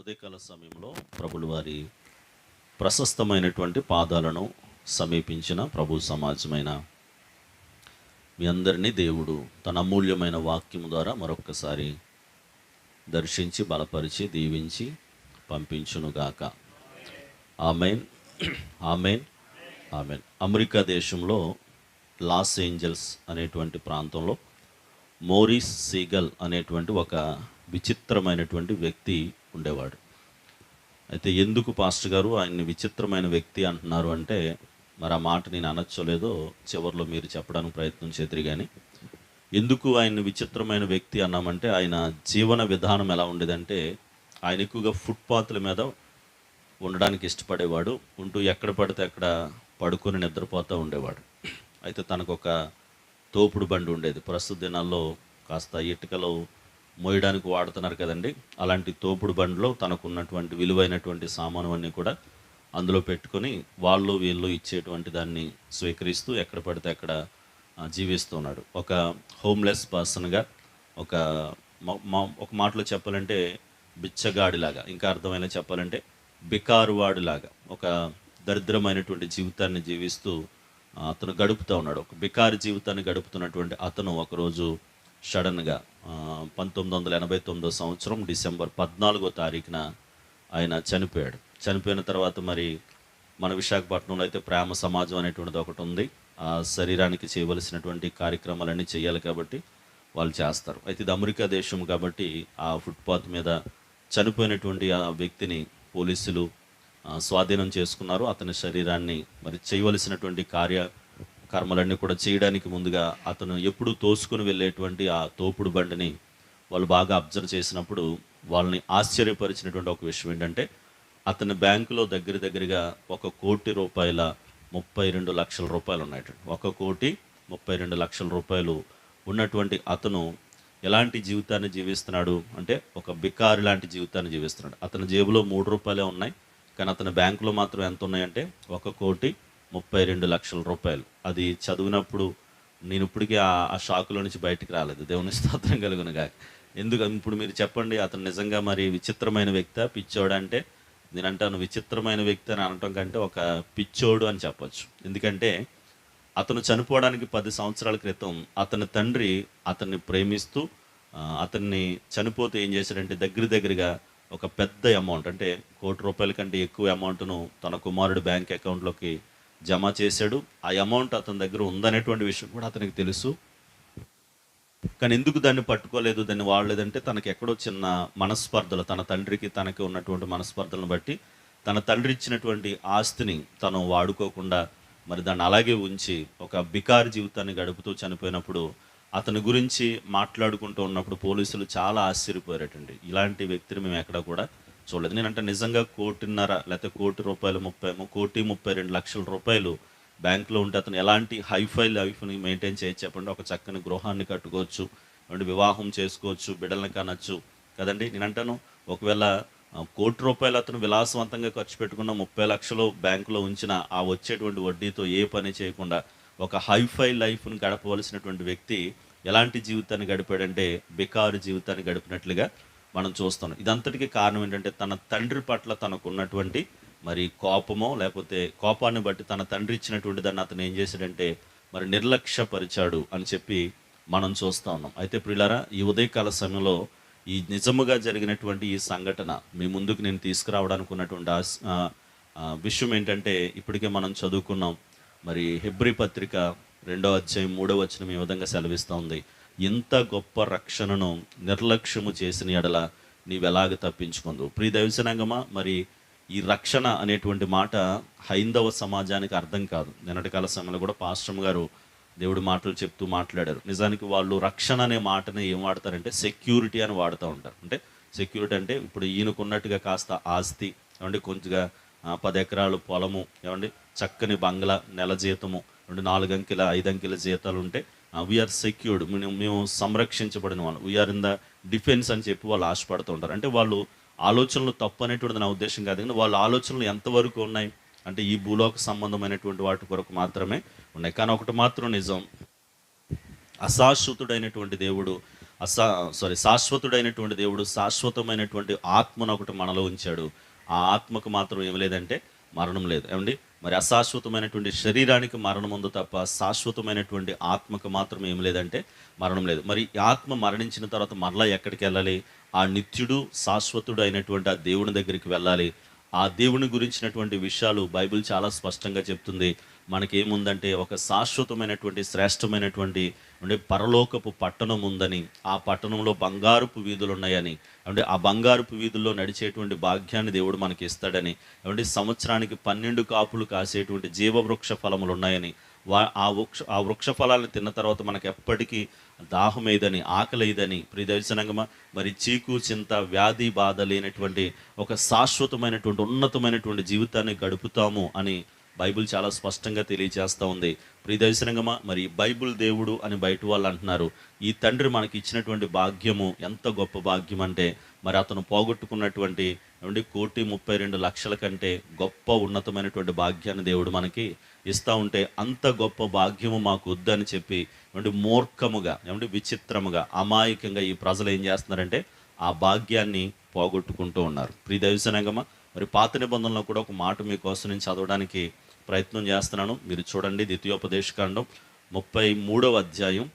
ఉదయకాల సమయంలో ప్రభులు వారి ప్రశస్తమైనటువంటి పాదాలను సమీపించిన ప్రభు సమాజమైన మీ అందరినీ దేవుడు తన అమూల్యమైన వాక్యము ద్వారా మరొక్కసారి దర్శించి బలపరిచి దీవించి పంపించునుగాక. ఆమెన్. ఆమెన్. ఆమెన్. అమెరికా దేశంలో లాస్ ఏంజల్స్ అనేటువంటి ప్రాంతంలో మోరిస్ సీగల్ అనేటువంటి ఒక విచిత్రమైనటువంటి వ్యక్తి ఉండేవాడు. అయితే ఎందుకు పాస్టర్ గారు ఆయన్ని విచిత్రమైన వ్యక్తి అంటున్నారు అంటే మరి ఆ మాట నేను అనొచ్చలేదో చివరిలో మీరు చెప్పడానికి ప్రయత్నం చేద్దరు కానీ ఎందుకు ఆయన విచిత్రమైన వ్యక్తి అన్నామంటే ఆయన జీవన విధానం ఎలా ఉండేదంటే ఆయన ఎక్కువగా ఫుట్పాత్ల మీద ఉండడానికి ఇష్టపడేవాడు ఉంటూ ఎక్కడ పడితే అక్కడ పడుకొని నిద్రపోతూ ఉండేవాడు. అయితే తనకు ఒక తోపుడు బండి ఉండేది. ప్రస్తుత దినాల్లో కాస్త ఇటుకలో మోయడానికి వాడుతున్నారు కదండి. అలాంటి తోపుడు బండిలో తనకు ఉన్నటువంటి విలువైనటువంటి సామాను అన్నీ కూడా అందులో పెట్టుకొని వాళ్ళు వీళ్ళు ఇచ్చేటువంటి దాన్ని స్వీకరిస్తూ ఎక్కడ పడితే అక్కడ జీవిస్తున్నాడు ఒక హోమ్లెస్ పర్సన్గా ఒక మ- ఒక మాటలో చెప్పాలంటే బిచ్చగాడిలాగా ఇంకా అర్థమైనా చెప్పాలంటే బికారువాడిలాగా ఒక దరిద్రమైనటువంటి జీవితాన్ని జీవిస్తూ అతను గడుపుతూ ఉన్నాడు. ఒక బికారి జీవితాన్ని గడుపుతున్నటువంటి అతను ఒకరోజు సడన్గా పంతొమ్మిది వందల ఎనభై తొమ్మిదో సంవత్సరం డిసెంబర్ పద్నాలుగో తారీఖున ఆయన చనిపోయాడు. చనిపోయిన తర్వాత మరి మన విశాఖపట్నంలో అయితే ప్రేమ సమాజం అనేటువంటిది ఒకటి ఉంది. ఆ శరీరానికి చేయవలసినటువంటి కార్యక్రమాలన్నీ చేయాలి కాబట్టి వాళ్ళు చేస్తారు. అయితే ఇది అమెరికా దేశం కాబట్టి ఆ ఫుట్పాత్ మీద చనిపోయినటువంటి ఆ వ్యక్తిని పోలీసులు స్వాధీనం చేసుకున్నారు. అతని శరీరాన్ని మరి చేయవలసినటువంటి కార్య కర్మలన్నీ కూడా చేయడానికి ముందుగా అతను ఎప్పుడు తోసుకుని వెళ్ళేటువంటి ఆ తోపుడు బండిని వాళ్ళు బాగా అబ్జర్వ్ చేసినప్పుడు వాళ్ళని ఆశ్చర్యపరిచినటువంటి ఒక విషయం ఏంటంటే అతని బ్యాంకులో దగ్గర దగ్గరగా ఒక కోటి రూపాయల ముప్పై రెండు లక్షల రూపాయలు ఉన్నాయి ఒక కోటి ముప్పై రెండు లక్షల రూపాయలు ఉన్నటువంటి అతను ఎలాంటి జీవితాన్ని జీవిస్తున్నాడు అంటే ఒక బికారి లాంటి జీవితాన్ని జీవిస్తున్నాడు. అతని జేబులో మూడు రూపాయలే ఉన్నాయి కానీ అతని బ్యాంకులో మాత్రం ఎంత ఉన్నాయంటే ఒక కోటి ముప్పై రెండు లక్షల రూపాయలు. అది చదివినప్పుడు నేను ఇప్పటికీ ఆ షాకులో నుంచి బయటికి రాలేదు. దేవుని స్తోత్రం కలుగునుగా ఎందుకు ఇప్పుడు మీరు చెప్పండి అతను నిజంగా మరి విచిత్రమైన వ్యక్తి? పిచ్చోడు అంటే నేను అంటాను విచిత్రమైన వ్యక్తి అని అనటం కంటే ఒక పిచ్చోడు అని చెప్పొచ్చు. ఎందుకంటే అతను చనిపోవడానికి పది సంవత్సరాల క్రితం అతని తండ్రి అతన్ని ప్రేమిస్తూ అతన్ని చనిపోతే ఏం చేశాడంటే దగ్గర దగ్గరగా ఒక పెద్ద అమౌంట్ అంటే కోటి రూపాయల కంటే ఎక్కువ అమౌంట్ను తన కుమారుడు బ్యాంక్ అకౌంట్లోకి జమ చేశాడు. ఆ అమౌంట్ అతని దగ్గర ఉందనేటువంటి విషయం కూడా అతనికి తెలుసు. కానీ ఎందుకు దాన్ని పట్టుకోలేదు దాన్ని వాడలేదంటే తనకి ఎక్కడో చిన్న మనస్పర్ధలు తన తండ్రికి తనకి ఉన్నటువంటి మనస్పర్ధలను బట్టి తన తండ్రి ఇచ్చినటువంటి ఆస్తిని తను వాడుకోకుండా మరి దాన్ని అలాగే ఉంచి ఒక బికార్ జీవితాన్ని గడుపుతూ చనిపోయినప్పుడు అతని గురించి మాట్లాడుకుంటూ ఉన్నప్పుడు పోలీసులు చాలా ఆశ్చర్యపోయారటండి. ఇలాంటి వ్యక్తిని మేము ఎక్కడ కూడా చూడలేదు. నేనంటే నిజంగా కోటిన్నర లేకపోతే కోటి రూపాయలు ముప్పై కోటి ముప్పై రెండు లక్షల రూపాయలు బ్యాంకులో ఉంటే అతను ఎలాంటి హైఫై లైఫ్ని మెయింటైన్ చేయొచ్చు చెప్పండి. ఒక చక్కని గృహాన్ని కట్టుకోవచ్చు అండ్ వివాహం చేసుకోవచ్చు బిడ్డలను కనొచ్చు కదండి. నేను అంటాను ఒకవేళ కోటి రూపాయలు అతను విలాసవంతంగా ఖర్చు పెట్టుకున్న ముప్పై లక్షలు బ్యాంకులో ఉంచిన ఆ వచ్చేటువంటి వడ్డీతో ఏ పని చేయకుండా ఒక హైఫై లైఫ్ను గడపవలసినటువంటి వ్యక్తి ఎలాంటి జీవితాన్ని గడిపాడంటే బికారు జీవితాన్ని గడిపినట్లుగా మనం చూస్తాం ఇదంతటికి కారణం ఏంటంటే తన తండ్రి పట్ల తనకు ఉన్నటువంటి మరి కోపమో లేకపోతే కోపాన్ని బట్టి తన తండ్రి ఇచ్చినటువంటి దాన్ని అతను ఏం చేశాడంటే మరి నిర్లక్ష్యపరిచాడు అని చెప్పి మనం చూస్తూ ఉన్నాం. అయితే ప్రిలారా ఈ ఉదయకాల సమయంలో ఈ నిజముగా జరిగినటువంటి ఈ సంఘటన మీ ముందుకు నేను తీసుకురావడానికి ఉన్నటువంటి విషయం ఏంటంటే ఇప్పటికే మనం చదువుకున్నాం. మరి హెబ్రి పత్రిక రెండో అధ్యాయం మూడో వచనం ఈ విధంగా సెలవిస్తూ ఉంది. ఇంత గొప్ప రక్షణను నిర్లక్ష్యము చేసిన ఎడల నీవెలాగ తప్పించుకుందు ప్రియ దైవసనంగమా మరి ఈ రక్షణ అనేటువంటి మాట హైందవ సమాజానికి అర్థం కాదు. నిన్నటి కాల సమయంలో కూడా పాశ్రమ్ గారు దేవుడి మాటలు చెప్తూ మాట్లాడారు. నిజానికి వాళ్ళు రక్షణ అనే మాటని ఏం వాడతారంటే సెక్యూరిటీ అని వాడుతూ ఉంటారు. అంటే సెక్యూరిటీ అంటే ఇప్పుడు ఈయనకున్నట్టుగా కాస్త ఆస్తి ఏమంటే కొంచెంగా పది ఎకరాలు పొలము ఏమండి చక్కని బంగ్లా నెల జీతము రెండు నాలుగు అంకెల ఐదు అంకెల జీతాలు ఉంటే Uh, వీఆర్ సెక్యూర్డ్ మేము మేము సంరక్షించబడిన వాళ్ళు. వీఆర్ ఇన్ ద డిఫెన్స్ అని చెప్పి వాళ్ళు ఆశపడుతూ ఉంటారు. అంటే వాళ్ళు ఆలోచనలు తప్పు అనేటువంటిది నా ఉద్దేశం కాదు. కానీ వాళ్ళ ఆలోచనలు ఎంతవరకు ఉన్నాయి? అంటే ఈ భూలోక సంబంధమైనటువంటి వాటి కొరకు మాత్రమే ఉన్నాయి. కానీ ఒకటి మాత్రం నిజం. అశాశ్వతుడైనటువంటి దేవుడు అసా సారీ శాశ్వతుడైనటువంటి దేవుడు శాశ్వతమైనటువంటి ఆత్మను ఒకటి మనలో ఉంచాడు. ఆ ఆత్మకు మాత్రం ఏం లేదంటే మరణం లేదు. ఏమండి? మరి అశాశ్వతమైనటువంటి శరీరానికి మరణం ఉంది తప్ప శాశ్వతమైనటువంటి ఆత్మకు మాత్రం ఏం లేదంటే మరణం లేదు. మరి ఈ ఆత్మ మరణించిన తర్వాత మరలా ఎక్కడికి వెళ్ళాలి? ఆ నిత్యుడు శాశ్వతుడు అయినటువంటి ఆ దేవుని దగ్గరికి వెళ్ళాలి. ఆ దేవుని గురించినటువంటి విషయాలు బైబిల్ చాలా స్పష్టంగా చెప్తుంది. మనకేముందంటే ఒక శాశ్వతమైనటువంటి శ్రేష్టమైనటువంటి అంటే పరలోకపు పట్టణం ఉందని ఆ పట్టణంలో బంగారుపు వీధులు ఉన్నాయని అంటే ఆ బంగారుపు వీధుల్లో నడిచేటువంటి భాగ్యాన్ని దేవుడు మనకి ఇస్తాడని అంటే సంవత్సరానికి పన్నెండు కాపులు కాసేటువంటి జీవవృక్ష ఫలములు ఉన్నాయని వా ఆ వృక్ష ఆ వృక్ష ఫలాలను తిన్న తర్వాత మనకు ఎప్పటికీ దాహమేదని ఆకలిదని ప్రియదర్శనంగా మరి చీకు చింత వ్యాధి బాధ లేనటువంటి ఒక శాశ్వతమైనటువంటి ఉన్నతమైనటువంటి జీవితాన్ని గడుపుతాము అని బైబిల్ చాలా స్పష్టంగా తెలియజేస్తూ ఉంది. ప్రియదర్శనంగా మరి బైబిల్ దేవుడు అని బయట వాళ్ళు అంటున్నారు. ఈ తండ్రి మనకి ఇచ్చినటువంటి భాగ్యము ఎంత గొప్ప భాగ్యం అంటే మరి అతను పోగొట్టుకున్నటువంటి ఏమంటే కోటి ముప్పై రెండు లక్షల కంటే గొప్ప ఉన్నతమైనటువంటి భాగ్యాన్ని దేవుడు మనకి ఇస్తూ ఉంటే అంత గొప్ప భాగ్యము మాకు వద్దని చెప్పి ఏమంటే మూర్ఖముగా ఏమంటే విచిత్రముగా అమాయకంగా ఈ ప్రజలు ఏం చేస్తున్నారంటే ఆ భాగ్యాన్ని పోగొట్టుకుంటూ ఉన్నారు. ప్రియదర్శనంగమా మరి పాత నిబంధనలో కూడా ఒక మాట మీకోసం నేను చదవడానికి ప్రయత్నం చేస్తున్నాను. మీరు చూడండి ద్వితీయోపదేశకాండం ముప్పై మూడవ అధ్యాయం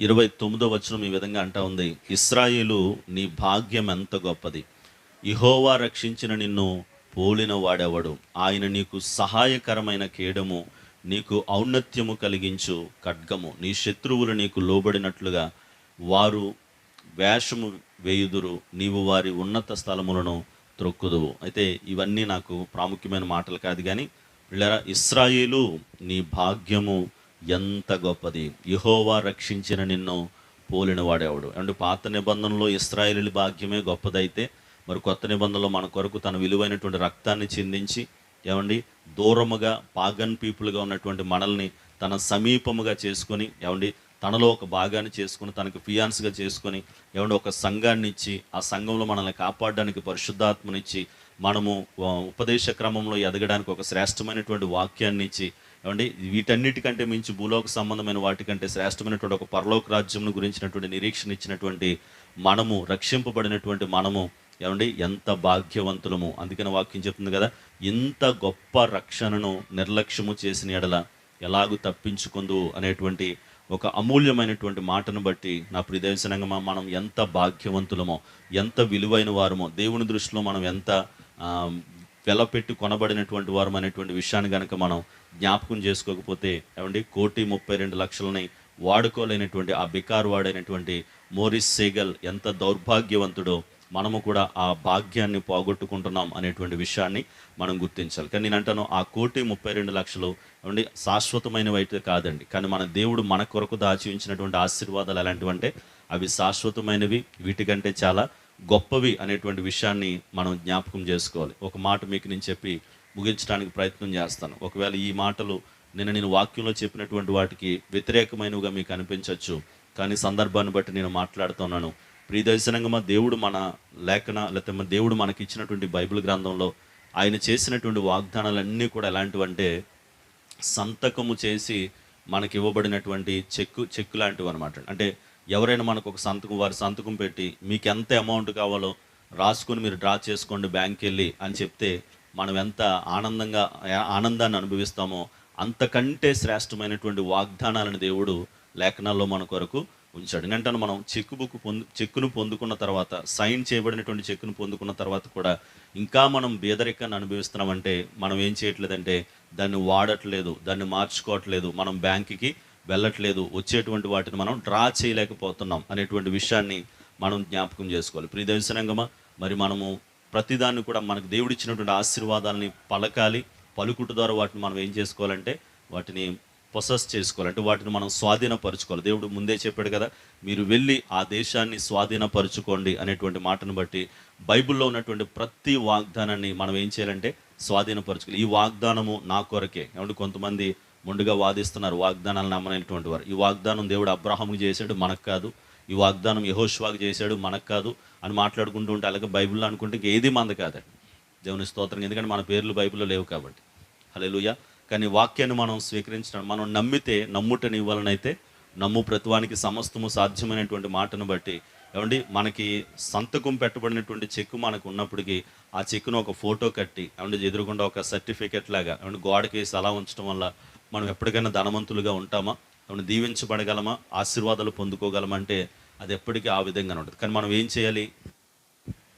ఇరవై తొమ్మిదో వచనం ఈ విధంగా అంటా ఉంది. ఇస్రాయేలు నీ భాగ్యం ఎంత గొప్పది. ఇహోవా రక్షించిన నిన్ను పోలిన వాడెవడు? ఆయన నీకు సహాయకరమైన కేడము నీకు ఔన్నత్యము కలిగించు ఖడ్గము నీ శత్రువులు నీకు లోబడినట్లుగా వారు వేషము వేయుదురు నీవు వారి ఉన్నత స్థలములను త్రొక్కుదువు. అయితే ఇవన్నీ నాకు ప్రాముఖ్యమైన మాటలు కాదు కానీ వీళ్ళరా ఇస్రాయిలు నీ భాగ్యము ఎంత గొప్పది. యహోవా రక్షించిన నిన్ను పోలిన వాడేవాడు. అంటే పాత నిబంధనలో ఇస్రాయేలు భాగ్యమే గొప్పదైతే మరి కొత్త నిబంధనలో మన కొరకు తన విలువైనటువంటి రక్తాన్ని చిందించి ఏమండి దూరముగా పాగన్ పీపుల్గా ఉన్నటువంటి మనల్ని తన సమీపముగా చేసుకొని ఏమండి తనలో ఒక భాగాన్ని చేసుకుని తనకు ఫియాన్స్గా చేసుకొని ఏమంటే ఒక సంఘాన్ని ఇచ్చి ఆ సంఘంలో మనల్ని కాపాడడానికి పరిశుద్ధాత్మనిచ్చి మనము ఉపదేశ క్రమంలో ఎదగడానికి ఒక శ్రేష్టమైనటువంటి వాక్యాన్ని ఇచ్చి ఏమండి వీటన్నిటికంటే మించి భూలోక సంబంధమైన వాటికంటే శ్రేష్టమైనటువంటి ఒక పరలోక రాజ్యం గురించినటువంటి నిరీక్షణ ఇచ్చినటువంటి మనము రక్షింపబడినటువంటి మనము ఏమండి ఎంత భాగ్యవంతులము. అందుకని వాక్యం చెప్తుంది కదా ఇంత గొప్ప రక్షణను నిర్లక్ష్యము చేసిన ఎడల ఎలాగూ తప్పించుకుందు అనేటువంటి ఒక అమూల్యమైనటువంటి మాటను బట్టి నా ప్రిదర్శనంగా మనం ఎంత భాగ్యవంతులమో ఎంత విలువైన వారమో దేవుని దృష్టిలో మనం ఎంత వెలపెట్టి కొనబడినటువంటి వారం అనేటువంటి విషయాన్ని కనుక మనం జ్ఞాపకం చేసుకోకపోతే ఏమండి కోటి ముప్పై రెండు లక్షలని వాడుకోలేనటువంటి ఆ బికార్ వాడైనటువంటి మోరిస్ సేగల్ ఎంత దౌర్భాగ్యవంతుడో మనము కూడా ఆ భాగ్యాన్ని పోగొట్టుకుంటున్నాం అనేటువంటి విషయాన్ని మనం గుర్తించాలి. కానీ నేను అంటాను ఆ కోటి ముప్పై రెండు లక్షలు అండి శాశ్వతమైనవి అయితే కాదండి. కానీ మన దేవుడు మన కొరకు దాచి ఉంచినటువంటి ఆశీర్వాదాలు ఎలాంటివంటే అవి శాశ్వతమైనవి వీటికంటే చాలా గొప్పవి అనేటువంటి విషయాన్ని మనం జ్ఞాపకం చేసుకోవాలి. ఒక మాట మీకు నేను చెప్పి ముగించడానికి ప్రయత్నం చేస్తాను. ఒకవేళ ఈ మాటలు నిన్న నేను వాక్యంలో చెప్పినటువంటి వాటికి వ్యతిరేకమైనవిగా మీకు అనిపించవచ్చు కానీ సందర్భాన్ని బట్టి నేను మాట్లాడుతున్నాను. ప్రియదర్శనంగా మా దేవుడు మన లేఖన లేకపోతే మన దేవుడు మనకి ఇచ్చినటువంటి బైబిల్ గ్రంథంలో ఆయన చేసినటువంటి వాగ్దానాలన్నీ కూడా ఎలాంటివంటే సంతకము చేసి మనకి ఇవ్వబడినటువంటి చెక్కు చెక్కు లాంటివి అనమాట అంటే ఎవరైనా మనకు ఒక సంతకం వారి సంతకం పెట్టి మీకు ఎంత అమౌంట్ కావాలో రాసుకొని మీరు డ్రా చేసుకోండి బ్యాంక్కి వెళ్ళి అని చెప్తే మనం ఎంత ఆనందంగా ఆనందాన్ని అనుభవిస్తామో అంతకంటే శ్రేష్టమైనటువంటి వాగ్దానాలను దేవుడు లేఖనాల్లో మన కొరకు ఉంచాడు ఎందుకంటే మనం చెక్కు బుక్ పొందు చెక్కును పొందుకున్న తర్వాత సైన్ చేయబడినటువంటి చెక్కును పొందుకున్న తర్వాత కూడా ఇంకా మనం బేదరికాన్ని అనుభవిస్తున్నామంటే మనం ఏం చేయట్లేదంటే దాన్ని వాడట్లేదు దాన్ని మార్చుకోవట్లేదు మనం బ్యాంకుకి వెళ్ళట్లేదు వచ్చేటువంటి వాటిని మనం డ్రా చేయలేకపోతున్నాం అనేటువంటి విషయాన్ని మనం జ్ఞాపకం చేసుకోవాలి. ప్రియదర్శనంగమా మరి మనము ప్రతిదాన్ని కూడా మనకు దేవుడిచ్చినటువంటి ఆశీర్వాదాలని పలకాలి పలుకుట ద్వారా వాటిని మనం ఏం చేసుకోవాలంటే వాటిని పొసెస్ చేసుకోవాలి. అంటే వాటిని మనం స్వాధీనపరచుకోవాలి. దేవుడు ముందే చెప్పాడు కదా మీరు వెళ్ళి ఆ దేశాన్ని స్వాధీనపరచుకోండి అనేటువంటి మాటను బట్టి బైబిల్లో ఉన్నటువంటి ప్రతి వాగ్దానాన్ని మనం ఏం చేయాలంటే స్వాధీనపరచుకోవాలి. ఈ వాగ్దానము నా కొరకే. ఏమంటే కొంతమంది ముందుగా వాదిస్తున్నారు వాగ్దానాలు నమ్మనటువంటి వారు. ఈ వాగ్దానం దేవుడు అబ్రాహంకి చేశాడు మనకు కాదు. ఈ వాగ్దానం యహోష్వాకి చేశాడు మనకు కాదు అని మాట్లాడుకుంటూ ఉంటే అలాగే బైబిల్లో అనుకుంటే ఏది మంది కాదండి. దేవుని స్తోత్రం ఎందుకంటే మన పేర్లు బైబిల్లో లేవు కాబట్టి. హల్లెలూయా. కానీ వాక్యాన్ని మనం స్వీకరించడం మనం నమ్మితే నమ్ముటని ఇవ్వాలనైతే నమ్ము ప్రతివానికి సమస్తము సాధ్యమైనటువంటి మాటను బట్టి. ఏమండి? మనకి సంతకం పెట్టబడినటువంటి చెక్కు మనకు ఉన్నప్పటికీ ఆ చెక్కును ఒక ఫోటో కట్టి ఏమంటే ఎదురుకుండా ఒక సర్టిఫికెట్ లాగా ఏమంటే గోడకి అలా ఉంచడం వల్ల మనం ఎప్పటికైనా ధనవంతులుగా ఉంటామా? ఏమైనా దీవించబడగలమా? ఆశీర్వాదాలు పొందుకోగలమంటే అది ఎప్పటికీ ఆ విధంగానే ఉంటుంది. కానీ మనం ఏం చేయాలి?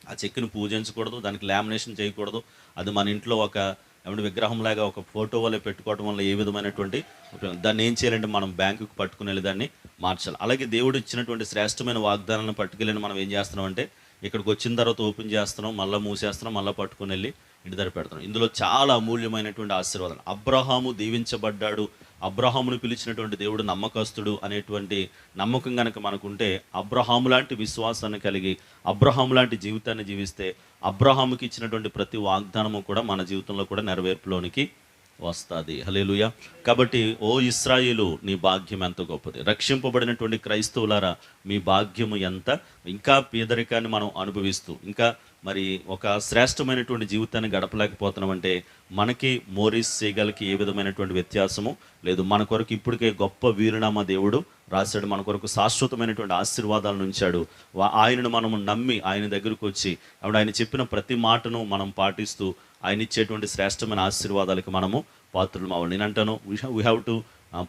ఆ చెక్కుని పూజించకూడదు దానికి లామినేషన్ చేయకూడదు. అది మన ఇంట్లో ఒక ఏమంటే విగ్రహంలాగా ఒక ఫోటో వల్ల పెట్టుకోవడం వల్ల ఏ విధమైనటువంటి దాన్ని ఏం చేయాలంటే మనం బ్యాంకుకు పట్టుకుని వెళ్ళి దాన్ని మార్చాలి. అలాగే దేవుడు ఇచ్చినటువంటి శ్రేష్టమైన వాగ్దానాలను పట్టుకెళ్ళి మనం ఏం చేస్తున్నాం అంటే ఇక్కడికి వచ్చిన తర్వాత ఓపెన్ చేస్తున్నాం మళ్ళీ మూసేస్తున్నాం మళ్ళీ పట్టుకుని వెళ్ళి ఇంటి పెడతాను. ఇందులో చాలా అమూల్యమైనటువంటి ఆశీర్వాదం. అబ్రహాము దీవించబడ్డాడు. అబ్రహామును పిలిచినటువంటి దేవుడు నమ్మకస్తుడు అనేటువంటి నమ్మకం కనుక మనకుంటే అబ్రహాము లాంటి విశ్వాసాన్ని కలిగి అబ్రహాము లాంటి జీవితాన్ని జీవిస్తే అబ్రహాముకి ఇచ్చినటువంటి ప్రతి వాగ్దానము కూడా మన జీవితంలో కూడా నెరవేర్పులోనికి వస్తుంది. హలేలుయ కాబట్టి ఓ ఇస్రాయిలు నీ భాగ్యం ఎంత గొప్పది. రక్షింపబడినటువంటి క్రైస్తవులారా మీ భాగ్యము ఎంత? ఇంకా పేదరికాన్ని మనం అనుభవిస్తూ ఇంకా మరి ఒక శ్రేష్టమైనటువంటి జీవితాన్ని గడపలేకపోతున్నామంటే మనకి మోరిస్ సీగల్కి ఏ విధమైనటువంటి వ్యత్యాసము? లేదు మన కొరకు ఇప్పటికే గొప్ప వీరునామా దేవుడు రాశాడు మన కొరకు శాశ్వతమైనటువంటి ఆశీర్వాదాలను ఉంచాడు ఆయనను మనము నమ్మి ఆయన దగ్గరకు వచ్చి అప్పుడు ఆయన చెప్పిన ప్రతి మాటను మనం పాటిస్తూ ఆయన ఇచ్చేటువంటి శ్రేష్టమైన ఆశీర్వాదాలకి మనము పాత్రలు అవ్వాలి నేను అంటాను we have to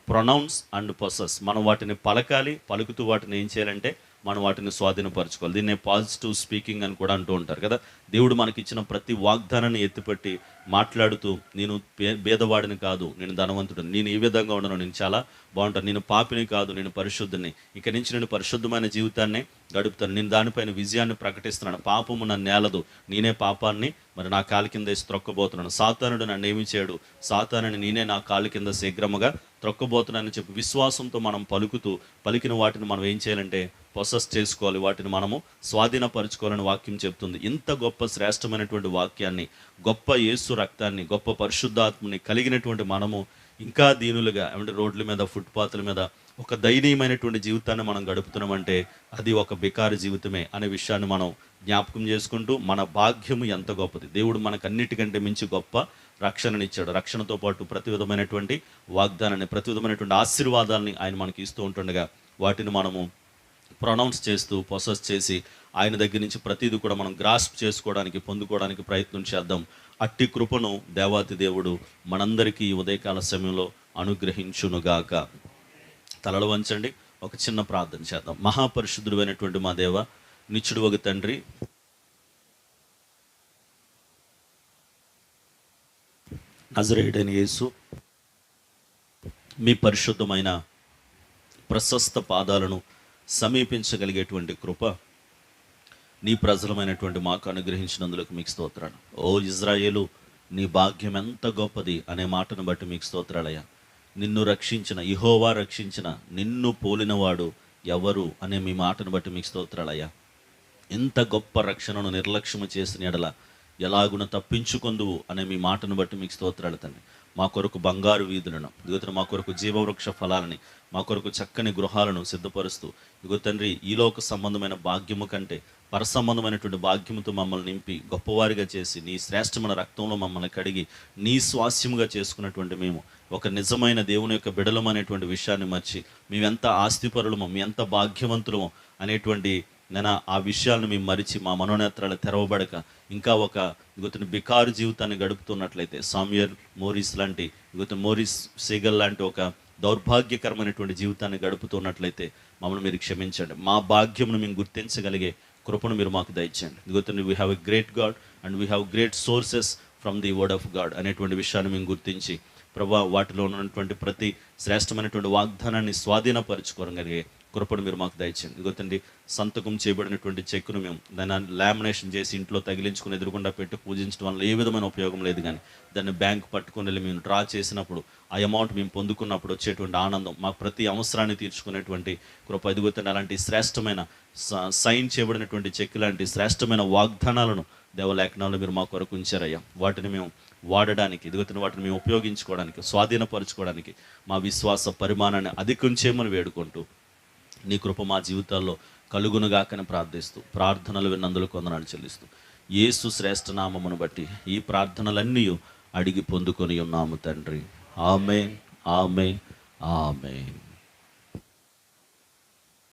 pronounce and process మనం వాటిని పలకాలి పలుకుతూ వాటిని ఏం చేయాలంటే మనం వాటిని స్వాధీనపరచుకోవాలి. దీన్నే పాజిటివ్ స్పీకింగ్ అని కూడా అంటూ ఉంటారు కదా. దేవుడు మనకి ఇచ్చిన ప్రతి వాగ్దానాన్ని ఎత్తిపెట్టి మాట్లాడుతూ నేను పే- భేదవాడిని కాదు నేను ధనవంతుడు నేను ఈ విధంగా ఉండను నేను చాలా బాగుంటాను. నేను పాపిని కాదు నేను పరిశుద్ధిని ఇక నుంచి నేను పరిశుద్ధమైన జీవితాన్ని గడుపుతాను. నేను దానిపైన విజయాన్ని ప్రకటిస్తున్నాను. పాపము నన్ను నేలదు నేనే పాపాన్ని మరి నా కాలు కింద వేసి త్రొక్కబోతున్నాను. సాతానుడు నన్ను ఏమి చేయడు సాతానుని నేనే నా కాలు కింద శీఘ్రముగా త్రొక్కబోతున్నానని చెప్పి విశ్వాసంతో మనం పలుకుతూ పలికిన వాటిని మనం ఏం చేయాలంటే ప్రొసెస్ చేసుకోవాలి. వాటిని మనము స్వాధీనపరచుకోవాలని వాక్యం చెప్తుంది. ఇంత గొప్ప శ్రేష్టమైనటువంటి వాక్యాన్ని గొప్ప యేసు రక్తాన్ని గొప్ప పరిశుద్ధాత్మని కలిగినటువంటి మనము ఇంకా దీనులుగా అంటే రోడ్ల మీద ఫుట్పాత్ల మీద ఒక దయనీయమైనటువంటి జీవితాన్ని మనం గడుపుతున్నామంటే అది ఒక వికార జీవితమే అనే విషయాన్ని మనం జ్ఞాపకం చేసుకుంటూ మన భాగ్యము ఎంత గొప్పది. దేవుడు మనకు అన్నిటికంటే మించి గొప్ప రక్షణనిచ్చాడు. రక్షణతో పాటు ప్రతి విధమైనటువంటి వాగ్దానాన్ని ప్రతి విధమైనటువంటి ఆశీర్వాదాలని ఆయన మనకి ఇస్తూ ఉంటుండగా వాటిని మనము ప్రొనౌన్స్ చేస్తూ ప్రొసెస్ చేసి ఆయన దగ్గర నుంచి ప్రతిదీ కూడా మనం గ్రాస్ప్ చేసుకోవడానికి పొందుకోవడానికి ప్రయత్నం చేద్దాం. అట్టి కృపను దేవాతి దేవుడు మనందరికీ ఉదయకాల సమయంలో అనుగ్రహించునుగాక. తలలు వంచండి. ఒక చిన్న ప్రార్థన చేద్దాం. మహాపరిశుద్ధుడు అయినటువంటి మా దేవ నిచ్చుడు ఒక తండ్రి. నజరేయుడైన యేసు మీ పరిశుద్ధమైన ప్రశస్త పాదాలను సమీపించగలిగేటువంటి కృప నీ ప్రజలమైనటువంటి మాకు అనుగ్రహించినందులకు మీకు స్తోత్రాలు. ఓ ఇజ్రాయేలు నీ భాగ్యం ఎంత గొప్పది అనే మాటను బట్టి మీకు స్తోత్రాలయ్యా. నిన్ను రక్షించిన ఇహోవా రక్షించిన నిన్ను పోలినవాడు ఎవరు అనే మీ మాటను బట్టి మీకు స్తోత్రాలయ్యా. ఇంత గొప్ప రక్షణను నిర్లక్ష్యము చేసిన ఎడల ఎలాగున తప్పించుకొందువు అనే మీ మాటను బట్టి మీకు స్తోత్రాలు తండ్రి. మా కొరకు బంగారు వీధులను ఇదిగో మా కొరకు జీవవృక్ష ఫలాలని మా కొరకు చక్కని గృహాలను సిద్ధపరుస్తూ ఇదిగో తండ్రి ఈలోక సంబంధమైన భాగ్యము కంటే పరసంబంధమైనటువంటి భాగ్యముతో మమ్మల్ని నింపి గొప్పవారిగా చేసి నీ శ్రేష్టమైన రక్తంలో మమ్మల్ని కడిగి నీ స్వాస్యముగా చేసుకున్నటువంటి మేము ఒక నిజమైన దేవుని యొక్క బిడలం అనేటువంటి విషయాన్ని మర్చి మేమెంత ఆస్తిపరులమో మీ ఎంత భాగ్యవంతులమో అనేటువంటి నేను ఆ విషయాలను మేము మరిచి మా మనోనేత్రాలు తెరవబడక ఇంకా ఒక ఇగొతని బికారు జీవితాన్ని గడుపుతున్నట్లయితే సామ్యర్ మోరిస్ లాంటి ఇగొతని మోరిస్ సీగల్ లాంటి ఒక దౌర్భాగ్యకరమైనటువంటి జీవితాన్ని గడుపుతున్నట్లయితే మమ్మల్ని మీరు క్షమించండి. మా భాగ్యమును మేము గుర్తించగలిగే కృపను మీరు మాకు దయచేయండి. ఇదిగోతండి we have a great God and we have great sources from the word of God అనేటువంటి విషయాన్ని మేము గుర్తించి ప్రభా వాటిలో ఉన్నటువంటి ప్రతి శ్రేష్టమైనటువంటి వాగ్దానాన్ని స్వాధీనపరచుకోగలిగే కృపను మీరు మాకు దయచేయండి. ఇదిగోతండి సంతకం చేయబడినటువంటి చెక్కును మేము దాన్ని లామినేషన్ చేసి ఇంట్లో తగిలించుకుని ఎదురుగుండా పెట్టి పూజించడం వల్ల ఏ విధమైన ఉపయోగం లేదు కానీ దాన్ని బ్యాంక్ పట్టుకుని వెళ్ళి మేము డ్రా చేసినప్పుడు ఆ అమౌంట్ మేము పొందుకున్నప్పుడు వచ్చేటువంటి ఆనందం మాకు ప్రతి అవసరాన్ని తీర్చుకునేటువంటి కృప. ఎదుగుతున్న అలాంటి శ్రేష్టమైన స- సైన్ చేయబడినటువంటి చెక్ లాంటి శ్రేష్టమైన వాగ్దానాలను దేవలేఖనాలు మీరు మా కొరకు ఉంచారయ్యా. వాటిని మేము వాడడానికి ఎదుగుతున్న వాటిని మేము ఉపయోగించుకోవడానికి స్వాధీనపరచుకోవడానికి మా విశ్వాస పరిమాణాన్ని అధికంచేయమని వేడుకుంటూ నీ కృప మా జీవితాల్లో కలుగునుగాకని ప్రార్థిస్తూ ప్రార్థనలు విన్నందులు కొందనాలు చెల్లిస్తూ ఏసు శ్రేష్ఠ నామమును బట్టి ఈ ప్రార్థనలన్నీ అడిగి పొందుకొని ఉన్నాము తండ్రి. ఆమె ఆమె ఆమె